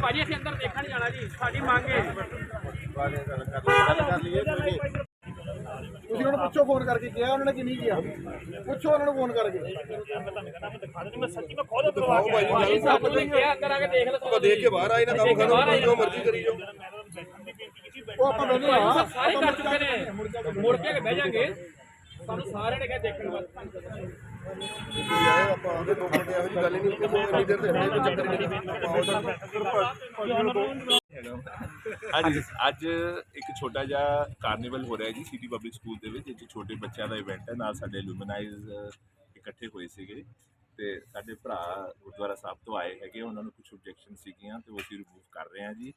ਨਹੀਂ ਭਾਜੀ ਅਸੀਂ ਅੰਦਰ ਦੇਖਣ ਜਾਣਾ ਜੀ। ਸਾਡੀ ਮੰਗ ਹੈ। ਤੁਸੀਂ ਉਹਨਾਂ ਪੁੱਛੋ ਫੋਨ ਕਰਕੇ ਕਿਹਾ ਉਹਨਾਂ ਨੇ ਕਿ ਨਹੀਂ ਕਿਹਾ? ਪੁੱਛੋ ਉਹਨਾਂ ਨੂੰ ਫੋਨ ਕਰਕੇ। ਭਾਜੀ ਸਾਨੂੰ ਨੇ ਕਿਹਾ ਅੰਦਰ ਆ ਕੇ ਦੇਖ ਲਓ ਦੇਖ ਕੇ ਬਾਹਰ ਆਏ ਨਾ ਕੰਮ ਕਰੋ ਜੋ ਮਰਜ਼ੀ ਕਰੀ ਜਾਓ। ਉਹ ਆਪਾਂ ਬੈਠੇ ਆ ਸਾਰੇ ਕਰ ਚੁੱਕੇ ਨੇ। ਮੁੜ ਕੇ ਬਹਿ ਜਾਾਂਗੇ। ਸਾਨੂੰ ਸਾਰਿਆਂ ਨੇ ਕਿਹਾ ਦੇਖਣ ਵਾਸਤੇ ਆਏ ਆਪਾਂ ਆਉਂਦੇ ਦੋ ਬੰਦੇ ਇਹੋ ਜਿਹੀ ਗੱਲ ਹੀ ਨਹੀਂ ਕਿ ਇੰਨੀ ਦੇਰ ਤੇ ਕੋਈ ਚੱਕਰ ਹੀ ਨਹੀਂ ਅੱਜ ਅੱਜ ਇੱਕ ਛੋਟਾ ਜਿਹਾ ਕਾਰਨੀਵਲ ਹੋ ਰਿਹਾ ਜੀ ਸਿਟੀ ਪਬਲਿਕ ਸਕੂਲ ਦੇ ਵਿੱਚ ਇਹ ਛੋਟੇ ਬੱਚਿਆਂ ਦਾ ਇਵੈਂਟ ਹੈ। ਨਾਲ ਸਾਡੇ ਲੂਮਨਾਈਜ਼ ਇਕੱਠੇ ਹੋਏ ਸੀਗੇ। ਤੇ ਸਾਡੇ ਭਰਾ ਗੁਰਦੁਆਰਾ ਸਾਹਿਬ ਤੋਂ ਆਏ ਹੈਗੇ। ਉਹਨਾਂ ਨੂੰ ਕੁਝ ਆਬਜੈਕਸ਼ਨ ਸੀਗੀਆਂ ਤੇ ਉਹ ਅਸੀਂ ਰਿਮੂਵ ਕਰ ਰਹੇ ਹਾਂ ਜੀ।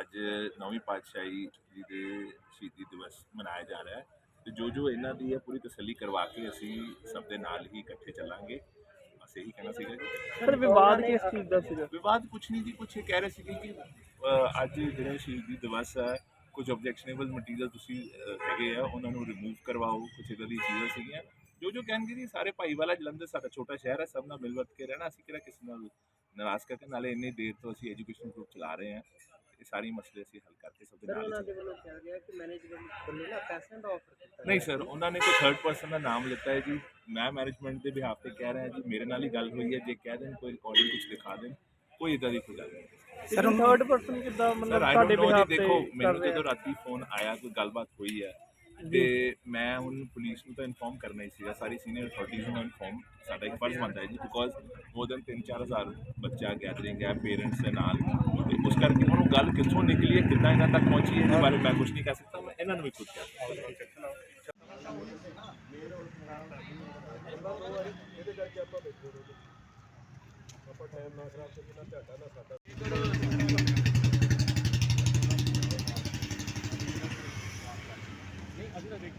ਅੱਜ ਨੌਵੀਂ ਪਾਤਸ਼ਾਹੀ ਜੀ ਦੇ ਸ਼ਹੀਦੀ ਦਿਵਸ ਮਨਾਇਆ ਜਾ ਰਿਹਾ ਹੈ। ਤੇ ਜੋ ਜੋ ਇਹਨਾਂ ਦੀ ਹੈ ਪੂਰੀ ਤਸੱਲੀ ਕਰਵਾ ਕੇ ਅਸੀਂ ਸਭ ਦੇ ਨਾਲ ਹੀ ਇਕੱਠੇ ਚੱਲਾਂਗੇ। ਬਸ ਇਹੀ ਕਹਿਣਾ ਸੀਗਾ ਜੀ। ਸਰ ਵਿਵਾਦ ਕਿਸ ਚੀਜ਼ ਦਾ ਸੀਗਾ? ਵਿਵਾਦ ਕੁਛ ਨਹੀਂ ਜੀ ਕੁਛ ਇਹ ਕਹਿ ਰਹੇ ਸੀਗੇ ਕਿ ਅਹ, ਅੱਜ ਜਿਹੜੇ ਸ਼ਹੀਦੀ ਦਿਵਸ ਹੈ ਕੁਝ ਆਬਜੈਕਸ਼ਨੇਬਲ ਮਟੀਰੀਅਲ ਤੁਸੀਂ ਅਹ, ਹੈਗੇ ਆ ਉਹਨਾਂ ਨੂੰ ਰਿਮੂਵ ਕਰਵਾਓ ਕੁਛ ਇਦਾਂ ਦੀ ਚੀਜ਼ਾਂ ਸੀਗੀਆਂ। ਜੋ ਜੋ ਕਹਿਣਗੇ ਜੀ ਸਾਰੇ ਭਾਈਵਾਲਾ ਜਲੰਧਰ ਸਾਡਾ ਛੋਟਾ ਸ਼ਹਿਰ ਹੈ ਸਭ ਨਾਲ ਮਿਲ ਵਰਤ ਕੇ ਰਹਿਣਾ ਅਸੀਂ ਕਿਹੜਾ ਕਿਸੇ ਨਾਲ ਨਾਰਾਜ਼ ਕਰਕੇ ਨਾਲੇ ਇੰਨੀ ਦੇਰ ਤੋਂ ਅਸੀਂ ਐਜੂਕੇਸ਼ਨ ਗਰੁੱਪ ਚਲਾ ਰਹੇ ਹਾਂ ਇਹ ਸਾਰੀ ਮਸਲੇ ਅਸੀਂ ਹੱਲ ਕਰਕੇ ਸਭ ਦੇ ਨਾਲ ਹੀ ਚੱਲਾਂਗੇ। ਵੱਲੋਂ ਕਿਹਾ ਗਿਆ ਕਿ ਮੈਨੇਜਮੈਂਟ ਵੱਲੋਂ ਨਾ ਪੈਸੇ ਦਾ ਆਫਰ ਕੀਤਾ ਨਹੀਂ ਸਰ ਉਹਨਾਂ ਨੇ ਕੋਈ ਥਰਡ ਪਰਸਨ ਦਾ ਨਾਮ ਲਿੱਤਾ ਹੈ ਜੀ। ਮੈਂ ਮੈਨੇਜਮੈਂਟ ਦੇ ਬਿਹਾਫ ਤੇ ਕਹਿ ਰਿਹਾ ਜੀ ਮੇਰੇ ਨਾਲ ਹੀ ਗੱਲ ਹੋਈ ਹੈ ਜੇ ਕਹਿ ਦੇਣ ਕੋਈ ਰਿਕਾਰਡਿੰਗ ਕੁਝ ਦਿਖਾ ਦੇਣ ਕੋਈ ਇਦਾਂ ਦੀ ਕੋਈ ਗੱਲ ਨਹੀਂ। ਸਰ ਥਰਡ ਪਰਸਨ ਕਿੱਦਾਂ ਮਤਲਬ ਸਰ ਆਈ ਸਾਡੇ ਡੋਨਟ ਨੋ ਬਿਹਾਫ ਜੀ ਤੇ ਦੇਖੋ ਕਰ ਮੈਨੂੰ ਰਹੇ? ਜਦੋਂ ਰਾਤੀ ਫੋਨ ਆਇਆ ਕੋਈ ਗੱਲਬਾਤ ਹੋਈ ਹੈ ਤੇ ਮੈਂ ਹੁਣ ਪੁਲਿਸ ਨੂੰ ਤਾਂ ਇਨਫੋਰਮ ਕਰਨਾ ਹੀ ਸੀਗਾ ਸਾਰੀ ਸੀਨੀਅਰ ਅਥਾਰਟੀਜ਼ ਨੂੰ ਇਨਫੋਰਮ ਸਾਡਾ ਇੱਕ ਫਰਜ਼ ਬਣਦਾ ਹੈ ਜੀ ਬਿਕੋਜ਼ ਮੋਰ ਦੈਨ 3-4000 ਬੱਚਾ ਗੈਦਰਿੰਗ ਹੈ ਪੇਰੈਂਟਸ ਦੇ ਨਾਲ ਤੇ ਉਸ ਕਰਕੇ ਹੁਣ ਉਹ ਗੱਲ ਕਿੱਥੋਂ ਨਿਕਲੀ ਹੈ ਕਿੰਨਾ ਇਹਨਾਂ ਤੱਕ ਪਹੁੰਚੀ ਹੈ ਇਹਦੇ ਬਾਰੇ ਮੈਂ ਕੁਝ ਨਹੀਂ ਕਹਿ ਸਕਦਾ ਮੈਂ ਇਹਨਾਂ ਨੂੰ ਵੀ ਖੁਦ ਕਹਿ ਸਕਦਾ।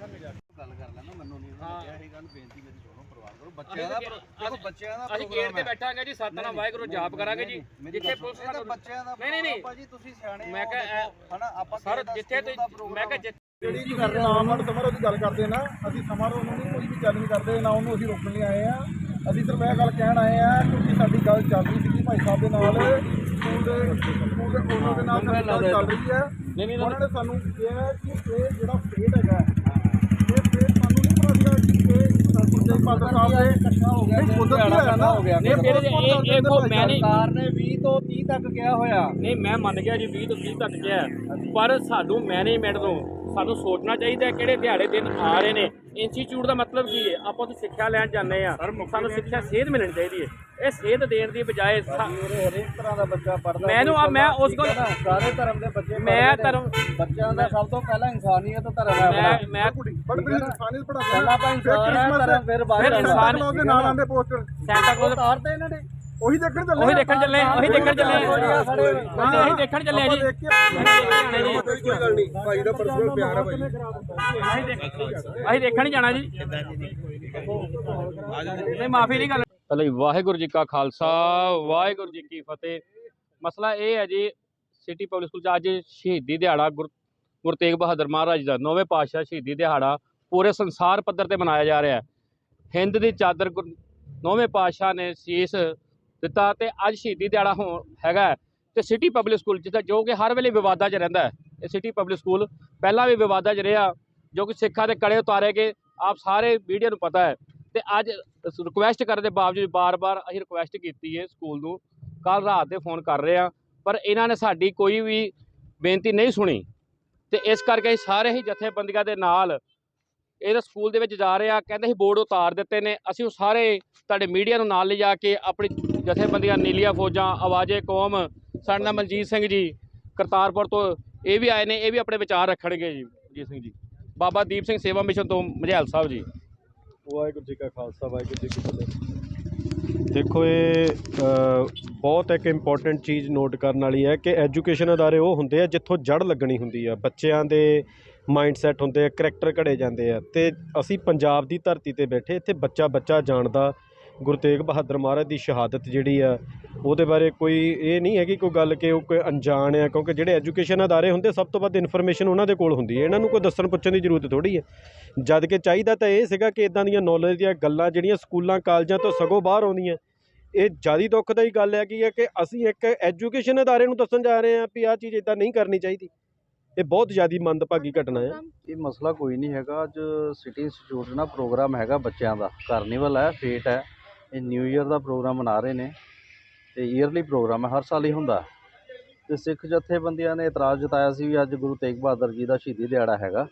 ਗੱਲ ਕਰ ਲੈਣਾ ਮੈਨੂੰ ਨਹੀਂ ਉਹਨਾਂ ਨੇ ਕਿਹਾ ਇਹ ਗੱਲ ਬੇਨਤੀ ਮੇਰੀ ਸੁਣੋ ਪਰਿਵਾਰ ਕਰੋ ਬੱਚਿਆਂ ਦਾ ਦੇਖੋ ਬੱਚਿਆਂ ਦਾ ਅਸੀਂ ਗੇਟ ਤੇ ਬੈਠਾਂਗੇ ਜੀ ਸਤਨਾਮ ਵਾਹਿਗੁਰੂ ਜਾਪ ਕਰਾਂਗੇ ਜੀ ਜਿੱਥੇ ਪੁਲਿਸ ਸਾਨੂੰ ਬੱਚਿਆਂ ਦਾ ਨਹੀਂ, ਨਹੀਂ। ਭਾਜੀ ਤੁਸੀਂ ਸਿਆਣੇ ਮੈਂ ਹੋ, ਕਿਹਾ ਹਨਾ ਆਪਾਂ ਸਰ ਦਾ ਜਿੱਥੇ ਦਾ ਤੁਸੀਂ ਮੈਂ ਕਿਹਾ ਜਿੱਥੇ ਜਿਹੜੀ ਜੀ ਕਰ ਰਹੇ ਆ ਆਮਦ ਸਮਾਰੋਹ ਦੀ ਗੱਲ ਕਰਦੇ ਨਾ ਅਸੀਂ ਸਮਾਰੋਹ ਨੂੰ ਨਹੀਂ ਕੋਈ ਵੀ ਚੈਲੰਜ ਕਰਦੇ ਨਾ ਉਹਨੂੰ ਅਸੀਂ ਰੋਕਣ ਲਈ ਆਏ ਆ। ਅਸੀਂ ਸਿਰਫ ਇਹ ਗੱਲ ਕਹਿਣ ਆਏ ਆ ਕਿਉਂਕਿ ਸਾਡੀ ਗੱਲ ਚੱਲ ਰਹੀ ਸੀ ਭਾਈ ਸਾਹਿਬ ਦੇ ਨਾਲ ਸਕੂਲ ਦੇ ਸਕੂਲ ਦੇ ਉਹਨਾਂ ਦੇ ਨਾਲ ਸਾਡੀ ਗੱਲ ਚੱਲ ਰਹੀ ਹੈ। ਉਹਨਾਂ ਨੇ ਸਾਨੂੰ ਕਿਹਾ ਕਿ ਇਹ ਜਿਹੜਾ ਫੇਟ ਹੈਗਾ ਇਹ ਫੇਟ ਸਾਨੂੰ ਨਹੀਂ ਪਤਾ ਸੀਗਾ ਕਿ ਇਹ ਗੁਰਜੇ ਪਾਦਰ ਸਾਹਿਬ ਦੇ ਇਕੱਠਾ ਹੋ ਗਿਆ ਨਹੀਂ ਕੁਦਰਤੀ ਹੋਇਆ ਨਾ। ਹੋ ਗਿਆ। ਨਹੀਂ ਫਿਰ ਇਹ ਇਹ ਕੋ ਮੈਂ ਨਹੀਂ ਸਰਕਾਰ ਨੇ 20 ਤੋਂ 30 ਤੱਕ ਕਿਹਾ ਹੋਇਆ। ਨਹੀਂ ਮੈਂ ਮੰਨ ਗਿਆ ਜੀ 20 ਤੋਂ 30 ਤੱਕ ਗਿਆ ਪਰ ਸਾਨੂੰ ਮੈਨੇਜਮੈਂਟ ਨੂੰ ਸਾਨੂੰ ਸੋਚਣਾ ਚਾਹੀਦਾ ਹੈ ਕਿਹੜੇ ਦਿਹਾੜੇ ਦਿਨ ਆ ਰਹੇ ਨੇ। ਇੰਸਟੀਚਿਊਟ ਦਾ ਮਤਲਬ ਕੀ ਹੈ? ਆਪਾਂ ਤੋਂ ਸਿੱਖਿਆ ਲੈਣ ਜਾਂਦੇ ਆ ਸਾਨੂੰ ਸਿੱਖਿਆ ਸੇਧ ਮਿਲਣੀ ਚਾਹੀਦੀ ਹੈ। ਇਹ ਸੇਧ ਦੇਣ ਦੀ ਬਜਾਏ ਹਰੇਕ ਤਰ੍ਹਾਂ ਦਾ ਬੱਚਾ ਪੜਦਾ ਮੈਨੂੰ ਆ ਮੈਂ ਉਸ ਕੋਲ ਸਾਰੇ ਧਰਮ ਦੇ ਬੱਚੇ ਮੈਂ। ਧਰਮ ਬੱਚਿਆਂ ਦਾ ਸਭ ਤੋਂ ਪਹਿਲਾਂ ਇਨਸਾਨੀਅਤ ਧਰਮ ਹੈ ਮੈਂ। ਮੈਂ ਬੜ ਬੜੀ ਇਨਸਾਨੀਅਤ ਪੜਾ ਪਹਿਲਾਂ ਆਪਾਂ ਇਨਸਾਨ ਹੈ ਧਰਮ ਫਿਰ ਬਾਅਦ ਫਿਰ ਇਨਸਾਨ ਦੇ ਨਾਲ ਆਂਦੇ ਪੋਸਟਰ। ਸੈਂਟਾ ਕਲੋਜ਼ ਉਤਾਰਦੇ ਇਹਨਾਂ ਨੇ ਉਹੀ ਦੇਖਣ ਚੱਲੇ ਉਹੀ ਦੇਖਣ ਚੱਲੇ ਉਹੀ ਦੇਖਣ ਚੱਲੇ। ਸਾਡੇ ਉਹੀ ਦੇਖਣ ਚੱਲੇ ਜੀ। ਦੇਖ ਕੇ ਕੋਈ ਗੱਲ ਨਹੀਂ ਭਾਈ ਦਾ ਪਰਸਨਲ ਪਿਆਰ ਹੈ ਭਾਈ। ਅਸੀਂ ਦੇਖ- ਅਸੀਂ ਦੇਖਣ ਹੀ ਜਾਣਾ ਜੀ। ਨਹੀਂ ਮਾਫੀ ਨਹੀਂ ਗੱਲ ਜੀ ਵਾਹਿਗੁਰੂ ਜੀ ਕਾ ਖਾਲਸਾ ਵਾਹਿਗੁਰੂ ਜੀ ਕੀ ਫਤਿਹ। ਮਸਲਾ ਇਹ ਹੈ ਜੀ ਸਿਟੀ ਪਬਲਿਕ ਸਕੂਲ ਚ ਅੱਜ ਸ਼ਹੀਦੀ ਦਿਹਾੜਾ ਗੁਰ ਗੁਰੂ ਤੇਗ ਬਹਾਦਰ ਮਹਾਰਾਜ ਦਾ ਨੌਵੇਂ ਪਾਤਸ਼ਾਹ ਸ਼ਹੀਦੀ ਦਿਹਾੜਾ ਪੂਰੇ ਸੰਸਾਰ ਪੱਧਰ ਤੇ ਮਨਾਇਆ ਜਾ ਰਿਹਾ ਹੈ। ਹਿੰਦ ਦੀ ਚਾਦਰ ਗੁਰ- ਨੌਵੇਂ ਪਾਤਸ਼ਾਹ ਨੇ ਸੀਸ ਦਿੱਤਾ ਤੇ ਅੱਜ ਸ਼ਹੀਦੀ ਦਿਹਾੜਾ ਹੋ ਹੈਗਾ ਹੈ। ਤੇ ਸਿਟੀ ਪਬਲਿਕ ਸਕੂਲ ਜਿੱਦਾਂ ਜੋ ਕਿ ਹਰ ਵੇਲੇ ਵਿਵਾਦਾਂ 'ਚ ਰਹਿੰਦਾ ਹੈ। ਇਹ ਸਿਟੀ ਪਬਲਿਕ ਸਕੂਲ ਪਹਿਲਾਂ ਵੀ ਵਿਵਾਦਾਂ 'ਚ ਰਿਹਾ, ਜੋ ਕਿ ਸਿੱਖਾਂ ਦੇ ਕੜੇ ਉਤਾਰੇ ਗਏ, ਆਪ ਸਾਰੇ ਮੀਡੀਆ ਨੂੰ ਪਤਾ ਹੈ। ਤੇ ਅੱਜ ਰਿਕੁਐਸਟ ਕਰਨ ਦੇ ਬਾਵਜੂਦ ਬਾਰ-ਬਾਰ ਅਸੀਂ ਰਿਕੁਐਸਟ ਕੀਤੀ ਹੈ ਸਕੂਲ ਨੂੰ ਕੱਲ ਰਾਤ ਦੇ ਫੋਨ ਕਰ ਰਹੇ ਆ ਪਰ ਇਹਨਾਂ ਨੇ ਸਾਡੀ ਕੋਈ ਵੀ ਬੇਨਤੀ ਨਹੀਂ ਸੁਣੀ। ਤੇ ਇਸ ਕਰਕੇ ਅਸੀਂ ਸਾਰੇ ਹੀ ਜਥੇਬੰਦੀਆਂ ਦੇ ਨਾਲ ਇਹਦਾ ਸਕੂਲ ਦੇ ਵਿੱਚ ਜਾ ਰਹੇ ਆ ਕਹਿੰਦੇ ਸੀ, ਬੋਰਡ ਉਤਾਰ ਦਿੱਤੇ ਨੇ। ਅਸੀਂ ਉਹ ਸਾਰੇ ਤੁਹਾਡੇ ਮੀਡੀਆ ਨੂੰ ਨਾਲ ਲਿਜਾ ਕੇ ਆਪਣੀ ਜਥੇਬੰਦੀਆਂ ਨੀਲੀਆਂ ਫੌਜਾਂ, ਆਵਾਜ਼ੇ ਕੌਮ, ਸਾਡੇ ਨਾਲ ਮਨਜੀਤ ਸਿੰਘ ਜੀ, ਕਰਤਾਰਪੁਰ ਤੋਂ ਇਹ ਵੀ ਆਏ ਨੇ, ਇਹ ਵੀ ਆਪਣੇ ਵਿਚਾਰ ਰੱਖਣਗੇ ਜੀ, ਮਨਜੀਤ ਸਿੰਘ ਜੀ। ਬਾਬਾ ਦੀਪ ਸਿੰਘ ਸੇਵਾ ਮਿਸ਼ਨ ਤੋਂ ਮਝੈਲ ਸਾਹਿਬ ਜੀ। ਵਾਹਿਗੁਰੂ ਜੀ ਕਾ ਖਾਲਸਾ, ਵਾਹਿਗੁਰੂ ਜੀ ਕੀ ਫਤਿਹ। ਦੇਖੋ ਇਹ ਬਹੁਤ ਇੱਕ ਇੰਪੋਰਟੈਂਟ ਚੀਜ਼ ਨੋਟ ਕਰਨ ਵਾਲੀ ਹੈ ਕਿ ਐਜੂਕੇਸ਼ਨ ਅਦਾਰੇ ਉਹ ਹੁੰਦੇ ਆ ਜਿੱਥੋਂ ਜੜ ਲੱਗਣੀ ਹੁੰਦੀ ਆ। ਬੱਚਿਆਂ ਦੇ ਮਾਈਂਡਸੈਟ ਹੁੰਦੇ ਆ ਕਰੈਕਟਰ ਘੜੇ ਜਾਂਦੇ ਆ। ਤੇ ਅਸੀਂ ਪੰਜਾਬ ਦੀ ਧਰਤੀ ਤੇ ਬੈਠੇ, ਇੱਥੇ ਬੱਚਾ ਬੱਚਾ ਜਾਣਦਾ ਗੁਰੂ ਤੇਗ ਬਹਾਦਰ ਮਹਾਰਾਜ ਦੀ ਸ਼ਹਾਦਤ ਜਿਹੜੀ ਆ, ਉਹਦੇ ਬਾਰੇ ਕੋਈ ਇਹ ਨਹੀਂ ਹੈਗੀ ਕੋਈ ਗੱਲ ਕਿ ਉਹ ਕੋਈ ਅਣਜਾਣ ਆ, ਕਿਉਂਕਿ ਜਿਹੜੇ ਐਜੂਕੇਸ਼ਨ ਅਦਾਰੇ ਹੁੰਦੇ, ਸਭ ਤੋਂ ਵੱਧ ਇਨਫੋਰਮੇਸ਼ਨ ਉਹਨਾਂ ਦੇ ਕੋਲ ਹੁੰਦੀ ਹੈ। ਇਹਨਾਂ ਨੂੰ ਕੋਈ ਦੱਸਣ ਪੁੱਛਣ ਦੀ ਜ਼ਰੂਰਤ ਥੋੜੀ ਹੈ। ਜਦ ਕਿ ਚਾਹੀਦਾ ਤਾਂ ਇਹ ਸੀਗਾ ਕਿ ਇਦਾਂ ਦੀਆਂ ਨੌਲੇਜ ਦੀਆਂ ਗੱਲਾਂ ਜਿਹੜੀਆਂ ਸਕੂਲਾਂ, ਕਾਲਜਾਂ ਤੋਂ ਸਗੋਂ ਬਾਹਰ ਆਉਂਦੀਆਂ, ਇਹ ਜ਼ਿਆਦਾ ਦੁੱਖਦਾਈ ਗੱਲ ਹੈ ਕੀ ਹੈ ਕਿ ਅਸੀਂ ਇੱਕ ਐਜੂਕੇਸ਼ਨ ਅਦਾਰੇ ਨੂੰ ਦੱਸਣ ਜਾ ਰਹੇ ਹਾਂ ਵੀ ਆਹ ਚੀਜ਼ ਇਦਾਂ ਨਹੀਂ ਕਰਨੀ ਚਾਹੀਦੀ। ਇਹ ਬਹੁਤ ਜ਼ਿਆਦੀ ਮੰਦਭਾਗੀ ਘਟਨਾ ਹੈ। ਇਹ ਮਸਲਾ ਕੋਈ ਨਹੀਂ ਹੈਗਾ। ਅੱਜ ਸਿਟੀ ਇੰਸਟੀਚਿਊਟ ਨਾਲ ਪ੍ਰੋਗਰਾਮ ਹੈਗਾ ਬੱਚਿਆਂ ਦਾ। ਕਾਰਨੀਵਲ ਹੈ ਫੇਟ ਹੈ। ਇਹ ਨਿਊ ਈਅਰ ਦਾ ਪ੍ਰੋਗਰਾਮ ਮਨਾ ਰਹੇ ਨੇ ਤੇ ਈਅਰਲੀ ਪ੍ਰੋਗਰਾਮ ਹੈ, ਹਰ ਸਾਲ ਹੀ ਹੁੰਦਾ। ਤੇ ਸਿੱਖ ਜਥੇਬੰਦੀਆਂ ਨੇ ਇਤਰਾਜ਼ ਜਤਾਇਆ ਸੀ ਵੀ ਅੱਜ ਗੁਰੂ ਤੇਗ ਬਹਾਦਰ ਜੀ ਦਾ ਸ਼ਹੀਦੀ ਦਿਹਾੜਾ ਹੈਗਾ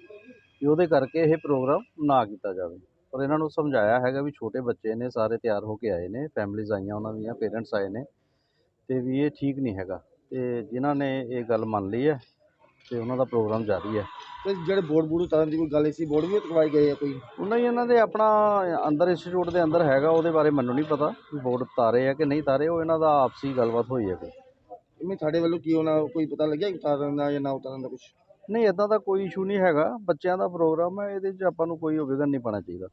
ਵੀ ਉਹਦੇ ਕਰਕੇ ਇਹ ਪ੍ਰੋਗਰਾਮ ਨਾ ਕੀਤਾ ਜਾਵੇ। ਪਰ ਇਹਨਾਂ ਨੂੰ ਸਮਝਾਇਆ ਹੈਗਾ ਵੀ ਛੋਟੇ ਬੱਚੇ ਨੇ, ਸਾਰੇ ਤਿਆਰ ਹੋ ਕੇ ਆਏ ਨੇ ਫੈਮਲੀਜ਼ ਆਈਆਂ, ਉਹਨਾਂ ਦੀਆਂ ਪੇਰੈਂਟਸ ਆਏ ਨੇ ਤੇ ਵੀ ਇਹ ਠੀਕ ਨਹੀਂ ਹੈਗਾ। ਤੇ ਜਿਨ੍ਹਾਂ ਨੇ ਇਹ ਗੱਲ ਮੰਨ ਲਈ ਹੈ ਤੇ ਉਹਨਾਂ ਦਾ ਪ੍ਰੋਗਰਾਮ ਜਾਰੀ ਹੈ। ਤੇ ਜਿਹੜੇ ਬੋਰਡ ਬੂਡ ਉਤਾਰਨ ਦੀ ਕੋਈ ਗੱਲ ਸੀ ਬੋਰਡ ਵੀ ਉਤਰਵਾਏ ਗਏ ਆ ਕੋਈ? ਉਹਨਾਂ ਹੀ ਇਹਨਾਂ ਦੇ ਆਪਣਾ ਅੰਦਰ ਇੰਸਟੀਚਿਊਟ ਦੇ ਅੰਦਰ ਹੈਗਾ ਉਹਦੇ ਬਾਰੇ ਮੈਨੂੰ ਨਹੀਂ ਪਤਾ ਬੋਰਡ ਤਾਰੇ ਆ ਕਿ ਨਹੀਂ ਤਾਰੇ ਉਹ ਇਹਨਾਂ ਦਾ ਆਪਸੀ ਗੱਲਬਾਤ ਹੋਈ ਹੈ ਕੋਈ। ਇਵੇਂ ਸਾਡੇ ਵੱਲੋਂ ਕੀ ਹੋਣਾ ਕੋਈ ਪਤਾ ਲੱਗਿਆ ਉਤਾਰਨ ਦਾ ਜਾਂ ਨਾ ਉਤਾਰਨ ਦਾ ਕੁਝ ਨਹੀਂ ਇਦਾਂ ਦਾ ਕੋਈ ਇਸ਼ੂ ਨਹੀਂ ਹੈਗਾ। ਬੱਚਿਆਂ ਦਾ ਪ੍ਰੋਗਰਾਮ ਹੈ ਇਹਦੇ 'ਚ ਆਪਾਂ ਨੂੰ ਕੋਈ ਵਿਘਨ ਨਹੀਂ ਪਾਣਾ ਚਾਹੀਦਾ।